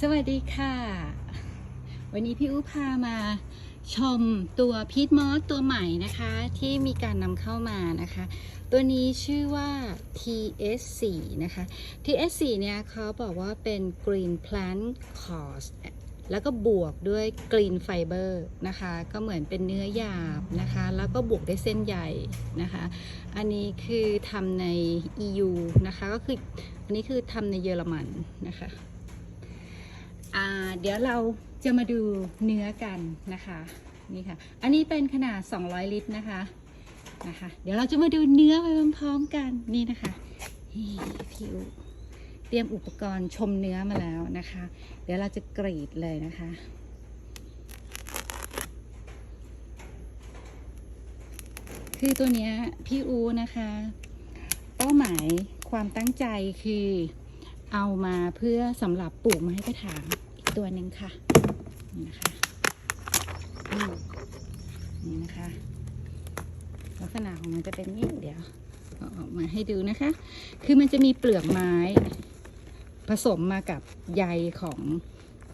สวัสดีค่ะ วันนี้พี่อู้พามาชมตัวพีทมอสตัวใหม่นะคะ ที่มีการนำเข้ามานะคะ ตัวนี้ชื่อว่า TS4 นะคะ TS4 เนี่ยเขาบอกว่าเป็น Green Plant Cause แล้วก็บวกด้วย Green Fiber นะคะ ก็เหมือนเป็นเนื้อหยาบนะคะ แล้วก็บวกด้วยเส้นใยนะคะ อันนี้คือทำใน EU นะคะ ก็คืออันนี้คือทำในเยอรมันนะคะ เดี๋ยวเราจะมาดูเนื้อกันนะคะนี่ค่ะ อันนี้เป็นขนาด 200 ลิตรนะคะนะคะ เดี๋ยวเราจะมาดูเนื้อไปพร้อมๆกันนี่นะคะพี่อุเตรียมอุปกรณ์ชมเนื้อมาแล้วนะคะ เดี๋ยวเราจะกรีดเลยนะคะคือตัวเนี้ยพี่อูนะคะ เป้าหมายความตั้งใจคือเอามาเพื่อสำหรับปลูกไม้กระถาง ตัวหนึ่งค่ะ นี่นะคะนี่นะคะ ลักษณะของมันจะเป็นนี้เดี๋ยวเอาอกมาให้ดูนะคะ คือมันจะมีเปลือกไม้ ผสมมากับใยของ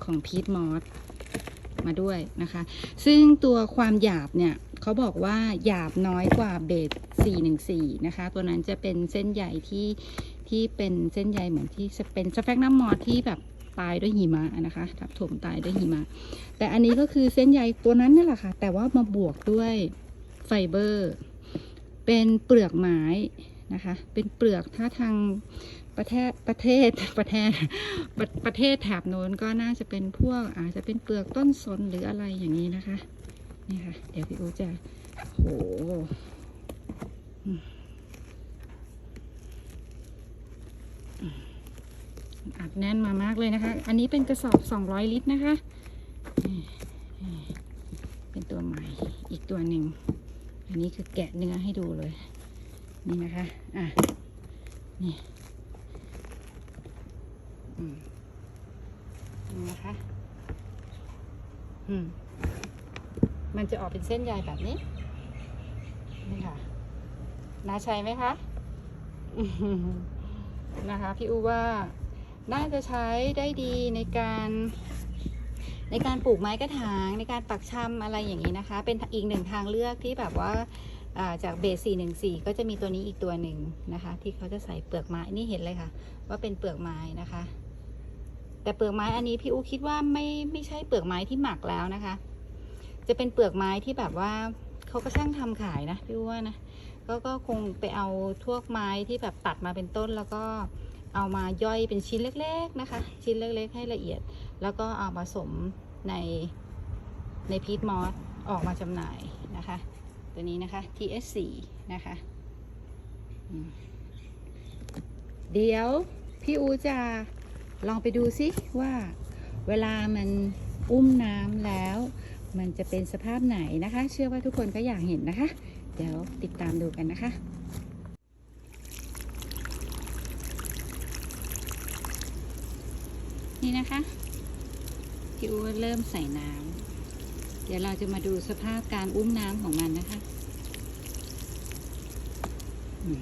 ของพีทมอสมาด้วยนะคะ ซึ่งตัวความหยาบเนี่ยเขาบอกว่าหยาบน้อยกว่าเบส414 นะคะ ตัวนั้นจะเป็นเส้นใยที่ที่เป็นเส้นใยเหมือนที่เป็นสแฟกน้ำมอสที่แบบ ตายด้วยหิมะนะคะทับถมตายด้วยหิมะ แต่อันนี้ก็คือเส้นใยตัวนั้นนี่แหละค่ะ แต่ว่ามาบวกด้วยไฟเบอร์ เป็นเปลือกไม้นะคะ เป็นเปลือกถ้าทางประเทศประเทศประเทศประประเทศแถบโน้นก็น่าจะเป็นพวกอาจจะเป็นเปลือกต้นสนหรืออะไรอย่างนี้นะคะนี่ค่ะเดี๋ยวพี่อูจะโหอืมอืม อัดแน่นมามากเลยนะคะ อันนี้เป็นกระสอบ 200 ลิตรนะคะ เป็นตัวใหม่อีกตัวหนึ่ง อันนี้คือแกะเนื้อให้ดูเลย นี่นะคะ อะ นี่นี่นะคะ อืม มันจะออกเป็นเส้นใยแบบนี้ นี่ค่ะน่าใช้ไหมคะนะคะพี่อูว่า น่าจะใช้ได้ดีในการในการปลูกไม้กระถางในการปักชำอะไรอย่างนี้นะคะ เป็นอีกหนึ่งทางเลือกที่แบบว่าจากเบส414 ก็จะมีตัวนี้อีกตัวหนึ่งนะคะ ที่เขาจะใส่เปลือกไม้นี่เห็นเลยค่ะ ว่าเป็นเปลือกไม้นะคะ แต่เปลือกไม้อันนี้พี่อูคิดว่าไม่ไม่ใช่เปลือกไม้ที่หมักแล้วนะคะ จะเป็นเปลือกไม้ที่แบบว่าเขาก็ช่างทำขายนะพี่อูว่านะก็ก็คงไปเอาทวกไม้ที่แบบตัดมาเป็นต้นแล้วก็ เอามาย่อยเป็นชิ้นเล็กๆนะคะ ชิ้นเล็กๆ ให้ละเอียด แล้วก็เอามาผสมในในพีทมอสออกมาจำหน่ายนะคะ ตัวนี้นะคะ TS4 นะคะเดี๋ยวพี่อูจะลองไปดูซิว่าเวลามันอุ้มน้ำแล้ว มันจะเป็นสภาพไหนนะคะ เชื่อว่าทุกคนก็อยากเห็นนะคะ เดี๋ยวติดตามดูกันนะคะ นี่นะคะพี่อูเริ่มใส่น้ำเดี๋ยวเราจะมาดูสภาพการอุ้มน้ำของมันนะคะอืม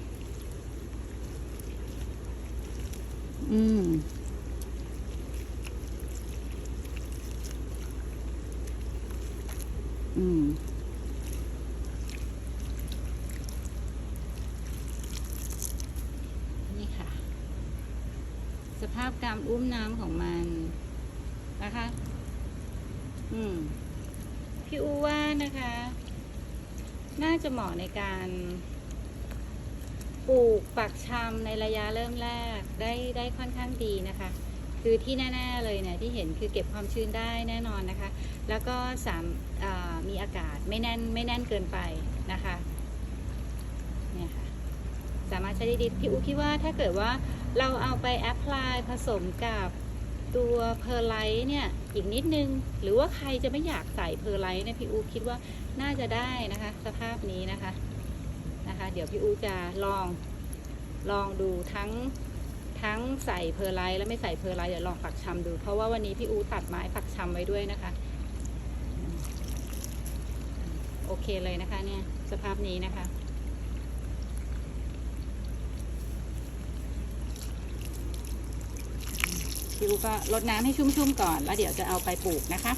อืม อืม นี่ค่ะ สภาพการอุ้มน้ำของมันนะคะ อืม พี่อูว่านะคะ น่าจะเหมาะในการปลูกปักชำในระยะเริ่มแรกได้ได้ค่อนข้างดีนะคะ คือที่แน่ๆเลยเนี่ยที่เห็นคือเก็บความชื้นได้แน่นอนนะคะ แล้วก็สามมีอากาศไม่แน่นไม่แน่นเกินไปนะคะ เนี่ยค่ะ สามารถใช้ได้ดีพี่อูคิดว่าถ้าเกิดว่าเราเอาไปแอพพลายผสมกับตัวเพอร์ไลท์เนี่ยอีกนิดนึง หรือว่าใครจะไม่อยากใส่เพอร์ไลท์เนี่ยพี่อูคิดว่าน่าจะได้นะคะ สภาพนี้นะคะนะคะ เดี๋ยวพี่อูจะลองลองดูทั้งทั้งใส่เพอร์ไลท์และไม่ใส่เพอร์ไลท์เดี๋ยวลองปักชำดู เพราะว่าวันนี้พี่อูตัดไม้ปักชำไว้ด้วยนะคะ โอเคเลยนะคะเนี่ยสภาพนี้นะคะ พี่อูก็รดน้ำให้ชุ่มๆก่อน แล้วเดี๋ยวจะเอาไปปลูกนะคะ